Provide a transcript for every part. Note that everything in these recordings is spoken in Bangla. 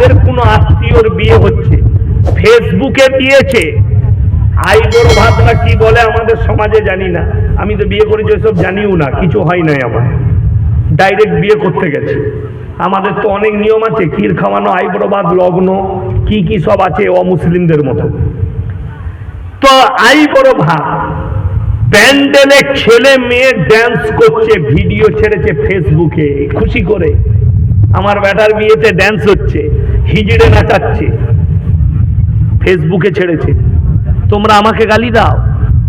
যাদের কোনো আত্মীয়র বিয়ে হচ্ছে। ফেসবুকে দিয়েছে। আই ভাতরা কি বলে আমাদের সমাজে জানি না। আমি তো বিয়ে করেছি, ওইসব জানিও না। কিছু হয় নাই আমার। ডাইরেক্ট বিয়ে করতে গেছে। আমাদের তো অনেক নিয়ম আছে, ক্ষীর খাওয়ানো আইব্রবাদ লগ্ন, কি কি সব আছে অমুসলিমদের মতো। তো আই বড় ভাত, প্যান্ডেলে ছেলে মেয়ে ড্যান্স করছে ভিডিও ছেড়েছে ফেসবুকে খুশি করে। আমার ব্যাটার বিয়েতে ড্যান্স হচ্ছে হিজড়ে নাচাচ্ছে, ফেসবুকে ছেড়েছে। তোমরা আমাকে গালি দাও,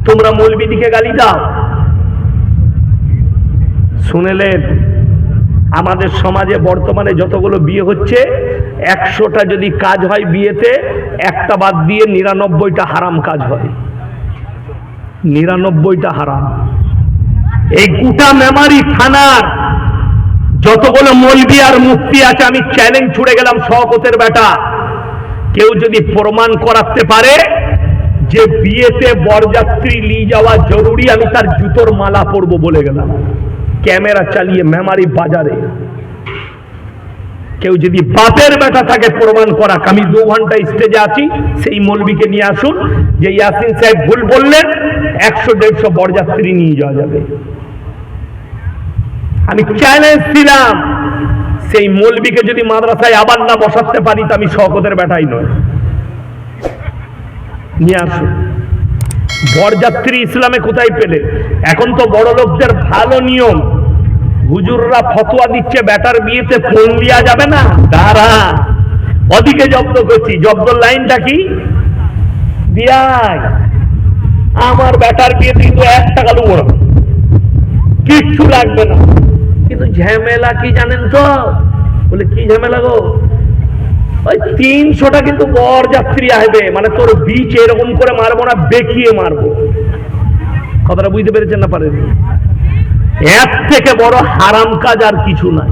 তোমরা মৌলবিদিকে গালি দাও। শুনেলেন, আমাদের সমাজে বর্তমানে যতগুলো বিয়ে হচ্ছে, একশোটা যদি কাজ হয় বিয়েতে, একটা বাদ দিয়ে নিরানব্বইটা হারাম কাজ হয়। নিরানব্বইটা হারাম। এই গোটা মেমারি থানার যতগুলো মলবি আর মুক্তি আছে, আমি চ্যালেঞ্জ ছুড়ে গেলাম শওকতের বেটা। কেউ যদি প্রমাণ করাতে পারে যে বিয়েতে বরযাত্রী নিয়ে যাওয়া জরুরি, আমি তার জুতোর মালা পরবো বলে গেলাম। ক্যামেরা চালিয়ে মেমারি বাজারে। কেউ যদি বাপের বেটা থাকে প্রমাণ করা আমি দু ঘণ্টা স্টেজে আছি, সেই মলবিকে নিয়ে আসুন, যে ইয়াসিন সাহেব ভুল বললেন, একশো দেড়শো বরযাত্রী নিয়ে যাওয়া যাবে। আমি চ্যালেঞ্জ দিলাম। সেই মলবিকে যদি মাদ্রাসায় আবার না বসাতে পারি, তো আমি শকতের বেটাই নয় নিয়ে আসুন বরযাত্রী ইসলামে কোথায় পেলে? এখন তো বড় লোকদের ভালো নিয়ম। হুজুররা ফতোয়া দিচ্ছে, বেটার বিয়েতে ফোন দেওয়া যাবে না। দাঁড়া। ওদিকে জব্দ করছি। জব্দ লাইনটা কি? আমার বেটার বিয়েতে কিন্তু এক টাকা না। কিচ্ছু লাগবে না। কিন্তু ঝামেলা কি জানেন তো? বলে, কি ঝামেলা গো? ওই তিনশোটা কিন্তু বর যাত্রী আসবে মানে তোর বিচ এরকম করে মারবো না, বেঁকিয়ে মারবো। কথাটা বুঝতে পেরেছেন না পারেন? এর থেকে বড় হারাম কাজ আর কিছু নাই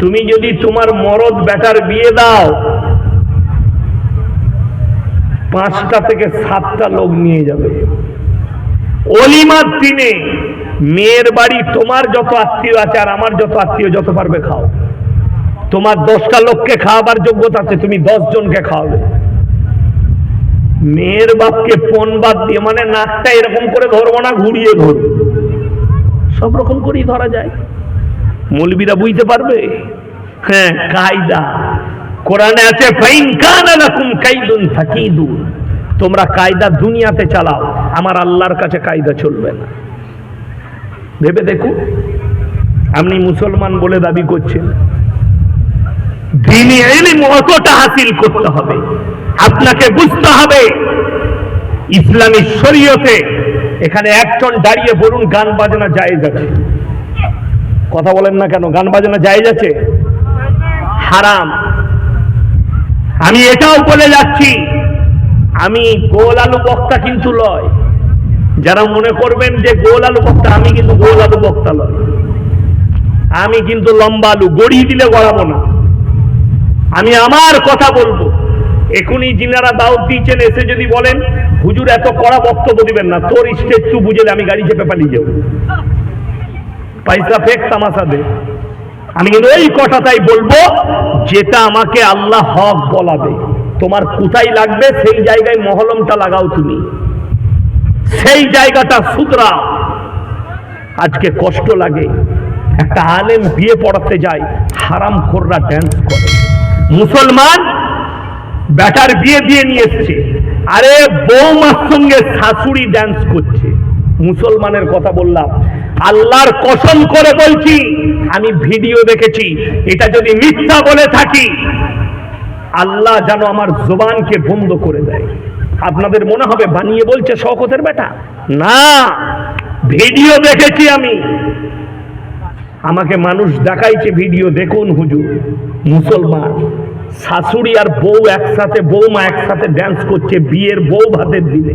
তুমি যদি তোমার মরদ বেটার বিয়ে দাও, পাঁচটা থেকে সাতটা লোক নিয়ে যাবে। অলিমার দিনে মেয়ের বাড়ি তোমার যত আত্মীয় আছে আর আমার যত আত্মীয়, যত পারবে খাও। তোমার দশটা লোককে খাওয়াবার যোগ্যতা আছে, তুমি দশ জনকে খাওয়াবে। মেয়ের বাপকে পন বাদ দিয়ে মানে নাকটা এরকম করে ধরবো না, ঘুরিয়ে ধরবো। সব রকম করেই ধরা যায়। মৌলবীরা বুঝতে পারবে? হ্যাঁ কায়দা। কোরআনে আছে, ফাইন তোমরা কায়দা দুনিয়াতে চালাও, আমার আল্লাহর কাছে কায়দা চলবে না। ভেবে দেখুন আপনি মুসলমান বলে দাবি করছেন। দিনে এলিম অতটা হাসিল করতে হবে। আপনাকে বুঝতে হবে, ইসলামী শরীয়তে এখানে একজন দাঁড়িয়ে বলুন, গান বাজনা জায়েজ আছে। কথা বলেন না কেন, গান বাজনা জায়েজ আছে? হারাম। আমি এটাও বলে যাচ্ছি, আমি গোল আলু বক্তা কিন্তু লয়। যারা মনে করবেন যে গোল আলু বক্তা, আমি কিন্তু গোল আলু বক্তা লয় আমি কিন্তু লম্বা আলু, গড়িয়ে দিলে গড়াবো না। আমি আমার কথা বলব। এখনই যিনারা দাওয়াত দিয়েছেন, এসে যদি বলেন, হুজুর, এত কড়া বক্তব্য দিবেন না, তোর স্টেজ টু বুঝলে আমি গাড়ি চেপে পালিয়ে যাব। পয়সা ফেক তামাশা দে। আমি কিন্তু ওই কথাটাই বলব, যেটা আমাকে আল্লাহ হক বলাবে। তোমার কোথায় লাগবে, সেই জায়গায় মহলমটা লাগাও তুমি। সেই জায়গাটা সুতরাও আজকে কষ্ট লাগে। একটা আলেম বিয়ে পড়াতে যায় হারাম খোররা ড্যান্স করে। মুসলমান ব্যাটার বিয়ে দিয়ে নিয়ে এসছে। আরে বৌমার সঙ্গে শাশুড়ি ড্যান্স করছে। মুসলমানের কথা বললাম। আল্লাহর কসম করে বলছি, আমি ভিডিও দেখেছি, এটা যদি মিথ্যা বলে থাকি, আল্লাহ যেন আমার জোবানকে বন্ধ করে দেয়। আপনাদের মনে হবে বানিয়ে বলছে শকতের বেটা। না, ভিডিও দেখেছি আমি। আমাকে মানুষ দেখাইছে ভিডিও, দেখুন হুজুর, মুসলমান। শাশুড়ি আর বউ একসাথে বৌমা একসাথে ড্যান্স করছে, বিয়ের বউ ভাতের দিনে।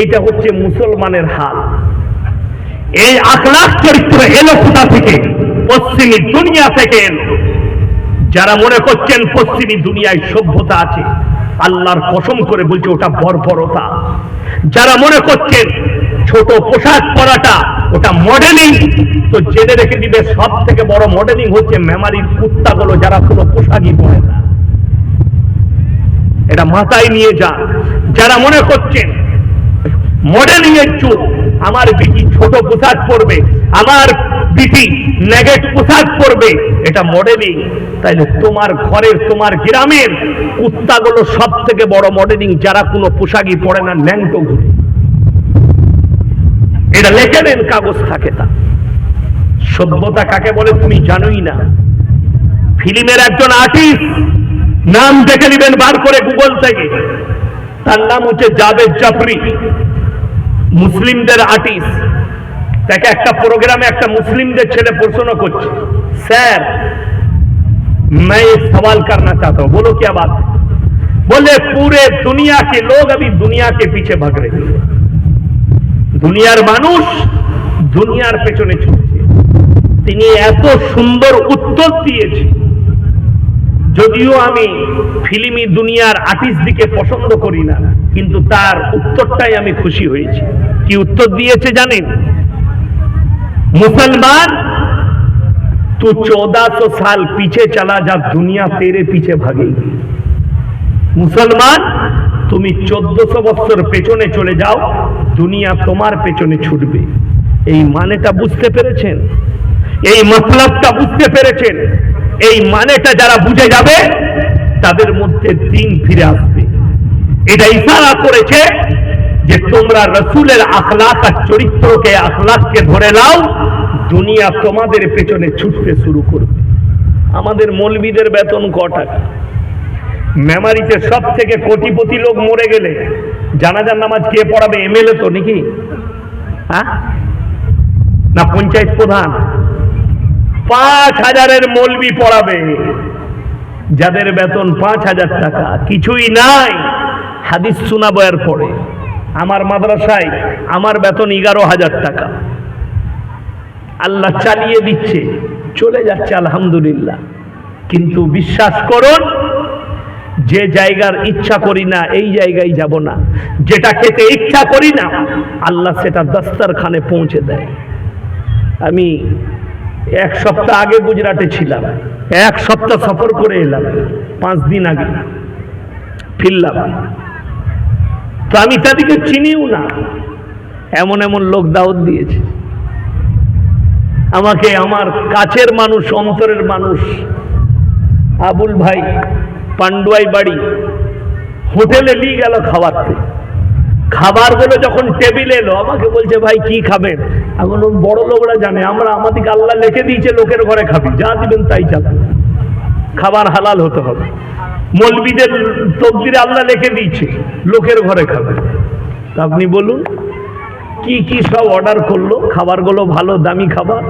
এইটা হচ্ছে মুসলমানের হাল। এই আখলাখ চরিত্র এলো কোথা থেকে? পশ্চিমী দুনিয়া থেকে এলো। যারা মনে করছেন পশ্চিমী দুনিয়ায় সভ্যতা আছে আল্লাহর কসম করে বলছে, ওটা বর্বরতা। যারা মনে করছেন ছোট পোশাক পরাটা ওটা মডেলিং তো জেনে রেখে দিবে সব থেকে বড় মডেলিং হচ্ছে মেমারির কুত্তাগুলো যারা কোনো পোশাকই পরে না। এটা মাথায় নিয়ে যান যারা মনে করছেন মডেলিং এর যুগ, আমার বিটি ছোট পোশাক পরবে, আমার বিটি নেগেট পোশাক পরবে, এটা মডেলিং তাইলে তোমার ঘরের, তোমার গ্রামের কুত্তাগুলো সব থেকে বড় মডেলিং যারা কোনো পোশাকই পরে না, ন্যাংটো ঘুরে। এটা লেখে দেন কাগজ থাকে তা। সভ্যতা কাকে বলে তুমি জানোই না। ফিল্মের একজন আর্টিস্ট নাম দেখে নেবেন বার করে গুগল থেকে। তার নাম হচ্ছে জাভেদ জাফরি। মুসলিমদের আর্টিস্ট তাকে একটা প্রোগ্রামে একটা মুসলিমদের ছেলে প্রশ্ন করছে স্যার मैं एक सवाल करना चाहता हूं बोलो क्या बात है बोले पूरे दुनिया के लोग अभी दुनिया के पीछे भाग रहे हैं দুনিয়ার মানুষ দুনিয়ার পেছনে ছুটছে তিনি এত সুন্দর উত্তর দিয়েছে যদিও আমি ফিল্মি দুনিয়ার আর্টিস্ট দিকে পছন্দ করি না কিন্তু তার উত্তরটাই আমি খুশি হয়েছি কি উত্তর দিয়েছে জানেন मुसलमान तू चौदह सौ साल पीछे चला जा दुनिया तेरे पीछे भागेगी মুসলমান তুমি চোদ্দশো বছর পেছনে চলে যাও দুনিয়া তোমার পেছনে ছুটবে এই মানেটা বুঝতে পেরেছেন এই মতলবটা বুঝতে পেরেছেন এই মানেটা যারা বুঝে যাবে তাদের মধ্যে দিন ফিরে আসবে এটা ইশারা করেছে যে তোমরা রসুলের আখলাক আর চরিত্রকে আখলাককে ধরে নাও, দুনিয়া তোমাদের পেছনে ছুটতে শুরু করবে। আমাদের মৌলবিদের বেতন ক টাকা মেমারিতে সব থেকে কোটিপতি লোক মরে গেলে জানাজার নামাজ কে পড়াবে, এমএলএ তো নাকি? হ্যাঁ? না, পঞ্চায়েত প্রধান। পাঁচ হাজারের মলবি পড়াবে। যাদের বেতন পাঁচ হাজার টাকা, কিছুই নাই। হাদিস শোনাবো এর পরে আমার মাদ্রাসায় আমার বেতন এগারো হাজার টাকা। আল্লাহ চালিয়ে দিচ্ছে, চলে যাচ্ছে আলহামদুলিল্লাহ। কিন্তু বিশ্বাস করুন, যে জায়গার ইচ্ছা করি না, এই জায়গায় যাব না। যেটা খেতে ইচ্ছা করি না, আল্লাহ সেটা দস্তারখানে পৌঁছে দেয়। আমি এক সপ্তাহ আগে গুজরাটে ছিলাম, এক সপ্তাহ সফর করে এলাম, পাঁচ দিন আগে ফিরলাম। তো আমি তাদেরকে চিনিও না। এমন এমন লোক দাওয়াত দিয়েছে। আমাকে আমার কাছের মানুষ, অন্তরের মানুষ, আবুল ভাই পান্ডুয়াই বাড়ি, হোটেলে নিয়ে গেল খাওয়াতে খাবারগুলো যখন টেবিলে এলো, আমাকে বলছে, ভাই, কি খাবেন? এখন বড় লোকরা জানে, আমরা আমাদেরকে আল্লাহ লিখে দিয়েছে, লোকের ঘরে খাবি। যা দিবেন তাই চালান খাবার হালাল হতে হবে। মলবিদের তকদিরে আল্লাহ লিখে দিয়েছে, লোকের ঘরে খাবে। তা আপনি বলুন, কি কি সব অর্ডার করল? খাবারগুলো ভালো, দামি খাবার?